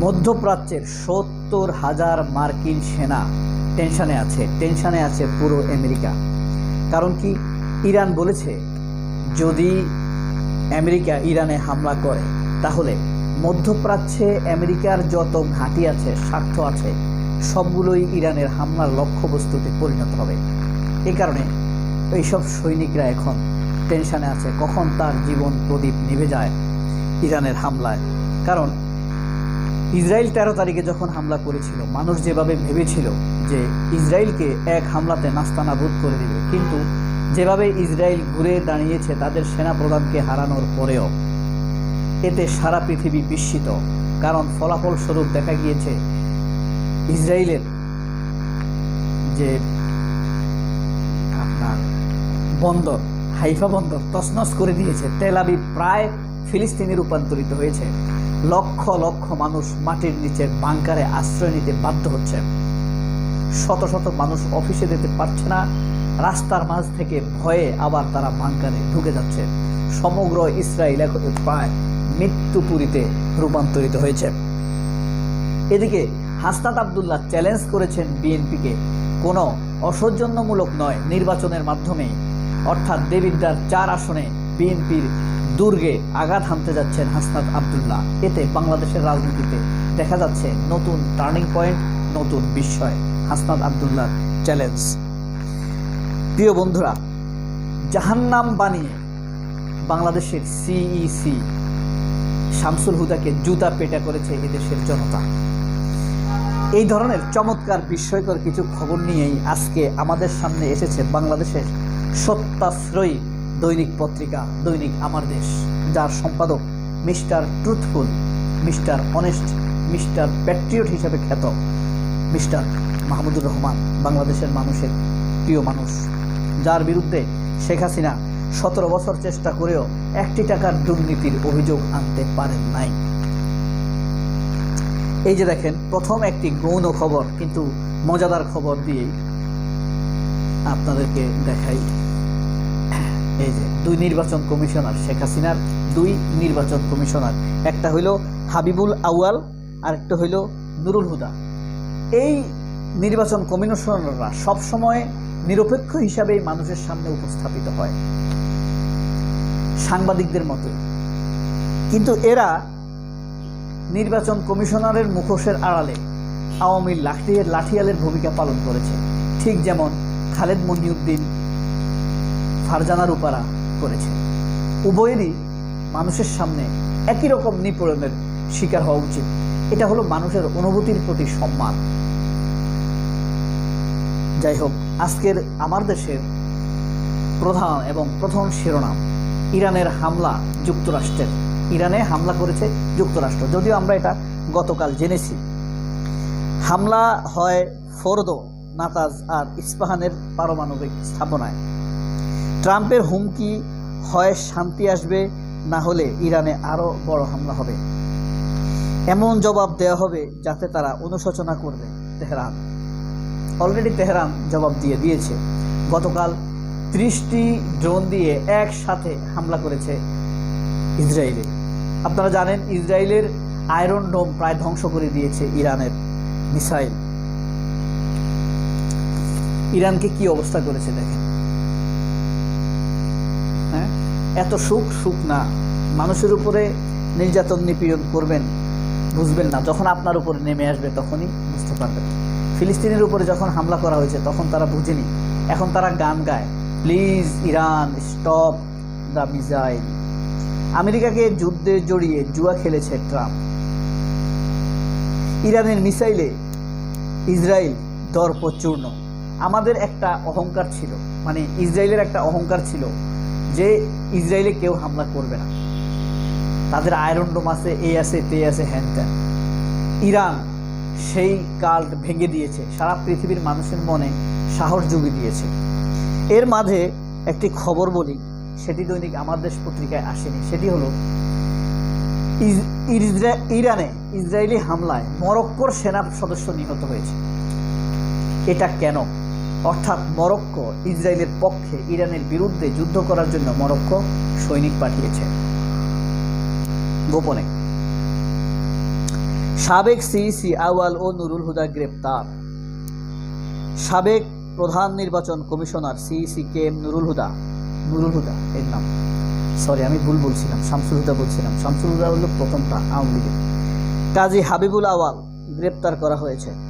মধ্যপ্রাচ্যের সত্তর হাজার মার্কিন সেনা টেনশানে আছে টেনশানে আছে পুরো আমেরিকা। কারণ কি? ইরান বলেছে, যদি আমেরিকা ইরানে হামলা করে, তাহলে মধ্যপ্রাচ্যে আমেরিকার যত ঘাঁটি আছে, স্বার্থ আছে, সবগুলোই ইরানের হামলার লক্ষ্যবস্তুতে পরিণত হবে। এই কারণে এইসব সৈনিকরা এখন টেনশানে আছে, কখন তার জীবন প্রদীপ নিভে যায় ইরানের হামলায়। কারণ ইসরায়েল তেরো তারিখে যখন হামলা করেছিল, মানুষ যেভাবে ভেবেছিল যে ইসরায়েলকে এক হামলাতে নাস্তানাবুদ করে দেবে, কিন্তু যেভাবে ইসরায়েল ঘুরে দাঁড়িয়েছে তাদের সেনাপ্রধানকে হারানোর পরেও এতে সারা পৃথিবী বিস্মিত, কারণ ফলাফল স্বরূপ দেখা গিয়েছে ইসরায়েলের যে আপনার বন্দর, হাইফা বন্দর তছনছ করে দিয়েছে তেলাবি প্রায় ফিলিস্তিনে রূপান্তরিত হয়েছে। লক্ষ লক্ষ মানুষ মাটির নিচে বাংকারে আশ্রয় নিতে বাধ্য হচ্ছে। শত শত মানুষ অফিসে যেতে পারছে না, রাস্তার মাঝ থেকে ভয়ে আবার তারা বাংকারে ঢুকে যাচ্ছে। সমগ্র ইসরায়েল এখন প্রায় মৃত্যুপুরীতে রূপান্তরিত হয়েছে। এদিকে হাসনাত আবদুল্লাহ চ্যালেঞ্জ করেছেন বিএনপিকে। কোনো অসৌজন্যমূলক নয়, নির্বাচনের মাধ্যমে। অর্থাৎ দেবিদ্যার চার আসনে বিএনপির দুর্গে আঘাত হানতে যাচ্ছেন হাসনাত আবদুল্লাহ। এতে বাংলাদেশের রাজনীতিতে দেখা যাচ্ছে নতুন টার্নিং পয়েন্ট নতুন বিস্ময়। হাসনাত আবদুল্লাহ চ্যালেঞ্জ প্রিয় বন্ধুরা, জাহান্নাম বানিয়ে বাংলাদেশের সিইসি শামসুল হুদাকে জুতা পেটা করেছে এদেশের জনতা। এই ধরনের চমৎকার, বিস্ময়কর কিছু খবর নিয়েই আজকে আমাদের সামনে এসেছে বাংলাদেশের সত্যাশ্রয়ী দৈনিক পত্রিকা, দৈনিক আমার দেশ, যার সম্পাদক mister truthful, mister honest, mister patriot হিসেবে খ্যাত মিস্টার মাহমুদুর রহমান, বাংলাদেশের মানুষের প্রিয় মানুষ, যার বিরুদ্ধে শেখ হাসিনা সতেরো বছর চেষ্টা করেও একটি টাকার দুর্নীতির অভিযোগ আনতে পারেন নাই। এই যে দেখেন, প্রথম একটি গৌণ খবর, কিন্তু মজাদার খবর দিয়েই আপনাদেরকে দেখাই এই যে দুই নির্বাচন কমিশনার শেখ হাসিনার দুই নির্বাচন কমিশনার। একটা হইল হাবিবুল আউয়াল আর একটা হইল নুরুল হুদা। এই নির্বাচন কমিশনাররা সবসময় নিরপেক্ষ হিসাবেই মানুষের সামনে উপস্থাপিত হয়। সাংবাদিকদের মতোই কিন্তু এরা নির্বাচন কমিশনারের মুখোশের আড়ালে আওয়ামী লাঠি লাঠিয়ালের ভূমিকা পালন করেছে। ঠিক যেমন খালেদ মহিউদ্দিন ফারজানা রূপারা করেছে। উভয়েরই মানুষের সামনে একই রকম নিপীড়নের শিকার হওয়া উচিত। এটা হলো মানুষের অনুভূতির প্রতি সম্মান। যাই হোক, আজকের আমার দেশের প্রধান এবং প্রথম শিরোনাম, ইরানের হামলা যুক্তরাষ্ট্রের। ইরানে হামলা করেছে যুক্তরাষ্ট্র। যদিও আমরা এটা গতকাল জেনেছি। হামলা হয় ফোরদো নাতাজ আর ইস্পাহানের পারমাণবিক স্থাপনায়। ট্রাম্পের হুমকি হয়, শান্তি আসবে, না হলে ইরানে আরও বড় হামলা হবে। এমন জবাব দেওয়া হবে যাতে তারা অনুশোচনা করবে তেহরান। অলরেডি তেহরান জবাব দিয়ে দিয়েছে। গতকাল ত্রিশটি ড্রোন দিয়ে একসাথে হামলা করেছে ইসরায়েলে। আপনারা জানেন, ইসরায়েলের আয়রন ডোম প্রায় ধ্বংস করে দিয়েছে ইরানের মিসাইল। ইরানকে কি অবস্থা করেছে দেখেন। এত সুখ সুখ না। মানুষের উপরে নির্যাতন নিপীড়ন করবেন, বুঝবেন না। যখন আপনার উপরে নেমে আসবে, তখনই বুঝতে পারবেন। ফিলিস্তিনের উপরে যখন হামলা করা হয়েছে, তখন তারা বুঝেনি। এখন তারা গান গায়। Please, Iran, stop the missile. আমেরিকাকে যুদ্ধে জড়িয়ে জুয়া খেলেছে ট্রাম্প। ইরানের মিসাইলে ইসরায়েল দর্পচূর্ণ আমাদের একটা অহংকার ছিল। মানে ইসরায়েলের একটা অহংকার ছিল। যে ইসরায়েলে কেউ হামলা করবে না। তাদের আয়রন ডোম আছে এই আছে, তে আছে, হ্যান ত্যান। ইরান সেই কাল্ট ভেঙে দিয়েছে, সারা পৃথিবীর মানুষের মনে সাহস জুগিয়ে দিয়েছে। এর মাঝে একটি খবর বলি, সেটি দৈনিক আমার দেশ পত্রিকায় আসেনি। সেটি হলো ইরানে ইসরায়েলি হামলায় মরক্কোর সেনা সদস্য নিহত হয়েছে। এটা কেন? অর্থাৎ মরক্কো, ইসরায়েলের পক্ষে ইরানের বিরুদ্ধে যুদ্ধ করার জন্য মরক্কো সৈনিক পাঠিয়েছে। গোপনে। সাবেক সিইসি আওয়াল ও নুরুল হুদা গ্রেপ্তার। সাবেক প্রধান নির্বাচন commissioner CEC K M Nurul Huda. Nurul Huda, এর নাম। সরি আমি ভুল বলছিলাম, শামসুল হুদা বলছিলাম। শামসুল হুদা হলো প্রথমটা আওয়ামী লীগের। কাজী হাবিবুল আওয়াল গ্রেপ্তার করা হয়েছে।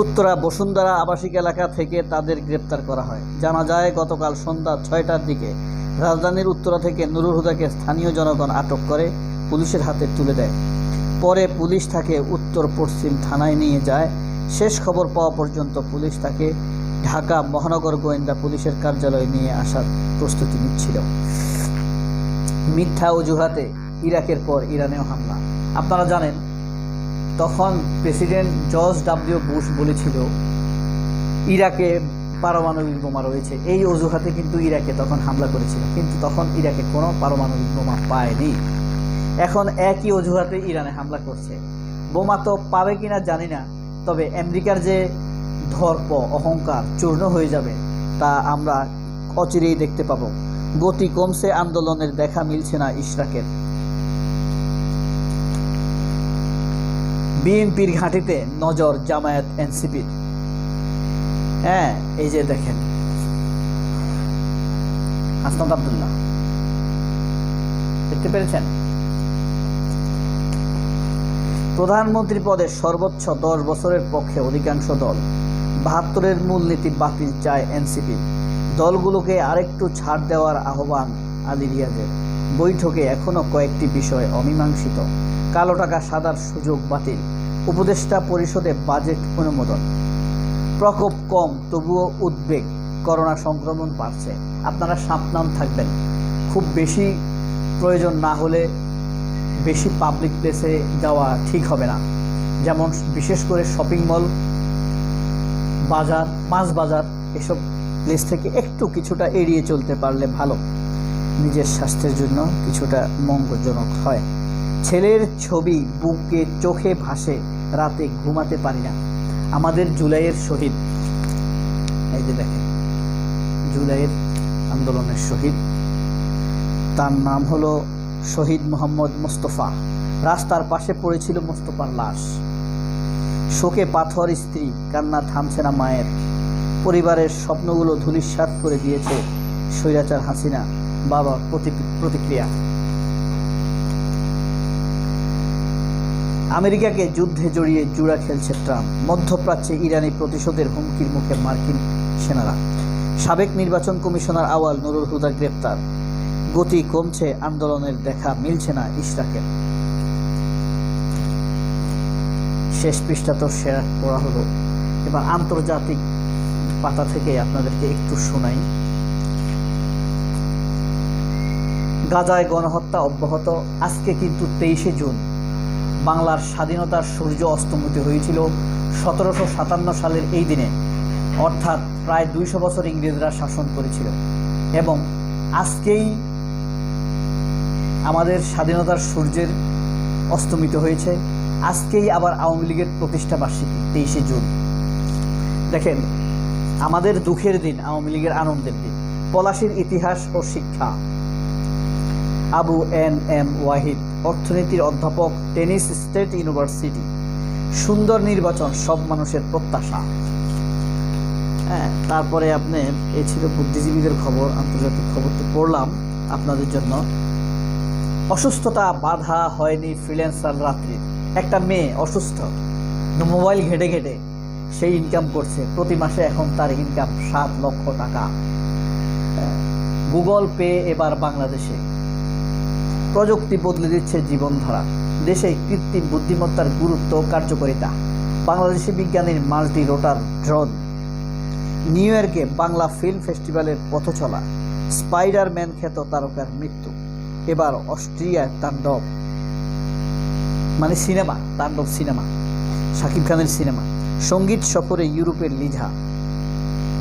উত্তরা বসুন্ধরা আবাসিক এলাকা থেকে তাদের গ্রেপ্তার করা হয়। জানা যায়, গতকাল সন্ধ্যা ছয়টার দিকে রাজধানীর উত্তরা থেকে নুরুল হুদাকে স্থানীয় জনগণ আটক করে পুলিশের হাতে তুলে দেয়। পরে পুলিশ তাকে উত্তর পশ্চিম থানায় নিয়ে যায়। শেষ খবর পাওয়া পর্যন্ত পুলিশ তাকে ঢাকা মহানগর গোয়েন্দা পুলিশের কার্যালয়ে নিয়ে আসার প্রস্তুতি নিচ্ছিল। মিথ্যা অজুহাতে ইরাকের পর ইরানেও হামলা। আপনারা জানেন তখন প্রেসিডেন্ট জর্জ ডাব্লিউ বুশ বলেছিল, ইরাকে পারমাণবিক বোমা রয়েছে। এই অজুহাতে কিন্তু ইরাকে তখন হামলা করেছিল, কিন্তু তখন ইরাকে কোনো পারমাণবিক বোমা পায়নি। এখন একই অজুহাতে ইরানে হামলা করছে। বোমা তো পাবে কিনা জানি না, তবে আমেরিকার যে ধর্প, অহংকার, চূর্ণ হয়ে যাবে, তা আমরা অচিরেই দেখতে পাবো। গতি কমছে, আন্দোলনের দেখা মিলছে না ইশরাকের। বিএনপির ঘাঁটিতে নজর জামায়াত এনসিপির হ্যাঁ এই যে দেখেন। হাসনাত আবদুল্লাহ। দেখতে পেরেছেন? প্রধানমন্ত্রী পদে সর্বোচ্চ দশ বছরের পক্ষে অধিকাংশ দল বাহাত্তরের মূলনীতি বাতিল চায় এনসিপি। দলগুলোকে আরেকটু ছাড় দেওয়ার আহ্বান আলী রিয়াজের। বৈঠকে এখনও কয়েকটি বিষয় অমীমাংসিত। কালো টাকা সাদার সুযোগ বাতিল। উপদেষ্টা পরিষদে বাজেট অনুমোদন। প্রকোপ কম, তবুও উদ্বেগ, করোনা সংক্রমণ বাড়ছে। আপনারা সাবধান থাকবেন। খুব বেশি প্রয়োজন না হলে বেশি পাবলিক প্লেসে যাওয়া ঠিক হবে না। যেমন বিশেষ করে শপিং মল বাজার, মাছ বাজার, এসব প্লেস থেকে একটু কিছুটা এড়িয়ে চলতে পারলে ভালো। নিজের স্বাস্থ্যের জন্য কিছুটা মঙ্গলজনক হয়। ছেলের ছবি বুকে চোখে ভাসে, রাতে ঘুমাতে পারি না। আমাদের জুলাইয়ের শহীদ। এই যে দেখেন, জুলাইয়ের আন্দোলনের শহীদ। তার নাম হলো শহীদ মোহাম্মদ মোস্তফা। রাস্তার পাশে পড়েছিল মোস্তফার লাশ। শোকে পাথর স্ত্রী, কান্না থামছে না মায়ের। পরিবারের স্বপ্নগুলো ধূলিসাৎ করে দিয়েছে স্বৈরাচার হাসিনা বাবা প্রতি- প্রতিক্রিয়া। আমেরিকাকে যুদ্ধে জড়িয়ে জুড়া খেলছে ট্রাম্প। মধ্যপ্রাচ্যে ইরানি প্রতিশোধের হুমকির মুখে মার্কিন সেনারা। সাবেক নির্বাচন কমিশনার আওয়াল নুরুল হুদা গ্রেপ্তার। গতি কমছে, আন্দোলনের দেখা মিলছে না ইশরাকের শেষ পৃষ্ঠা তো শেয়ার করা হলো। এবার আন্তর্জাতিক পাতা থেকে আপনাদেরকে একটু শোনাই। গাজায় গণহত্যা অব্যাহত, আজকে কিন্তু তেইশে জুন। বাংলার স্বাধীনতার সূর্য অস্তমিত হয়েছিল সতেরোশো সাতান্ন সালের এই দিনে। অর্থাৎ প্রায় দুইশো বছর ইংরেজরা শাসন করেছিল। এবং আজকেই আমাদের স্বাধীনতার সূর্যের অস্তমিত হয়েছে। আজকেই আবার আওয়ামী লীগের প্রতিষ্ঠা বার্ষিকী, তেইশে জুন। দেখেন, আমাদের দুঃখের দিন, আওয়ামী লীগের আনন্দের দিন। পলাশির ইতিহাস ও শিক্ষা। আবু এন এম ওয়াহিদ অর্থনীতির অধ্যাপক টেনিস স্টেট ইউনিভার্সিটি। সুন্দর নির্বাচন, সব মানুষের প্রত্যাশা। হ্যাঁ তারপরে আপনি, এ ছিল বুদ্ধিজীবীদের খবর, আন্তর্জাতিক খবর তো পড়লাম আপনাদের জন্য। অসুস্থতা বাধা হয়নি ফ্রিল্যান্সার রাত্রি একটা মেয়ে অসুস্থ, মোবাইল ঘেটে ঘেটে সেই ইনকাম করছে। প্রতি মাসে এখন তার ইনকাম সাত লক্ষ টাকা। গুগল পে এবার বাংলাদেশে। প্রযুক্তি বদলে দিচ্ছে জীবনধারা। দেশে কৃত্রিম বুদ্ধিমত্তার গুরুত্ব কার্যকারিতা। বাংলাদেশি বিজ্ঞানীর মাল্টি রোটার ড্রোন। নিউ ইয়র্কে বাংলা ফিল্ম ফেস্টিভ্যালের পথ চলা। স্পাইডারম্যান খ্যাত তারকার মৃত্যু। এবার অস্ট্রিয়ার তাণ্ডব। মানে সিনেমা, তাণ্ডব সিনেমা। শাকিব খানের সিনেমা। সংগীত সফরে ইউরোপের লিঝা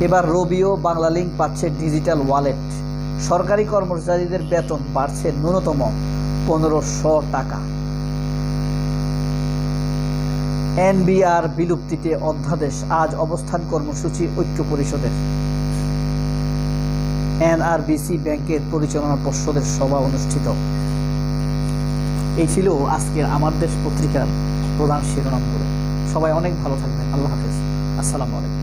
এবার রবিও বাংলা লিঙ্ক পাচ্ছে ডিজিটাল ওয়ালেট। সরকারি কর্মচারীদের বেতন বাড়ছে ন্যূনতম পনেরোশো টাকা। এনবিআর বিলুপ্তিতে অধ্যাদেশ, আজ অবস্থান কর্মসূচি ঐক্য পরিষদের। এনআরবিসি ব্যাংকের পরিচালনা পর্ষদের সভা অনুষ্ঠিত। এই ছিল আজকের আমার দেশ পত্রিকার প্রধান শিরোনামগুলো। সবাই অনেক ভালো থাকবেন। আল্লাহ হাফেজ। আসসালামু আলাইকুম।